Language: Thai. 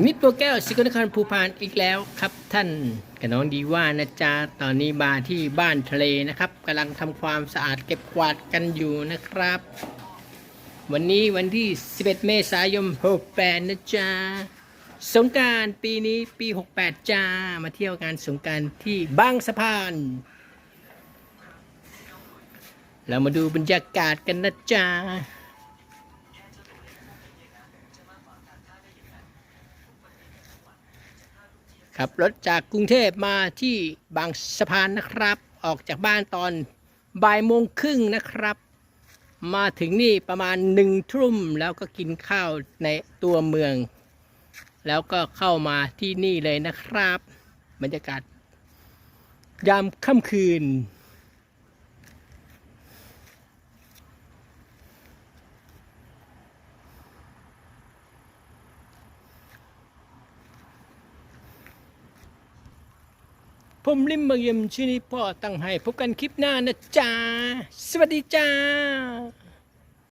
มิตรตัวแก้วสิกนครภูพานอีกแล้วครับท่านกับน้องดีว่านะจ๊ะตอนนี้มาที่บ้านทะเลนะครับกำลังทำความสะอาดเก็บกวาดกันอยู่นะครับ วันนี้วันที่ 11 เมษายน68นะจ๊ะสงการปีนี้ปี 68 จ้า มาเที่ยวงานสงการที่บางสะพาน เรามาดูบรรยากาศกันนะจ๊ะ ขับรถจากกรุงเทพมาที่บางสะพานนะครับ ออกจากบ้านตอนบ่ายโมงครึ่งนะครับ มาถึงนี่ประมาณหนึ่งทุ่มแล้วก็กินข้าวในตัวเมือง แล้วก็เข้ามาที่นี่เลยนะครับ บรรยากาศยามค่ำคืน ผมลิมมายมชื่อนี้พ่อตั้งให้พบกันคลิปหน้านะจ๊ะ สวัสดีจ้า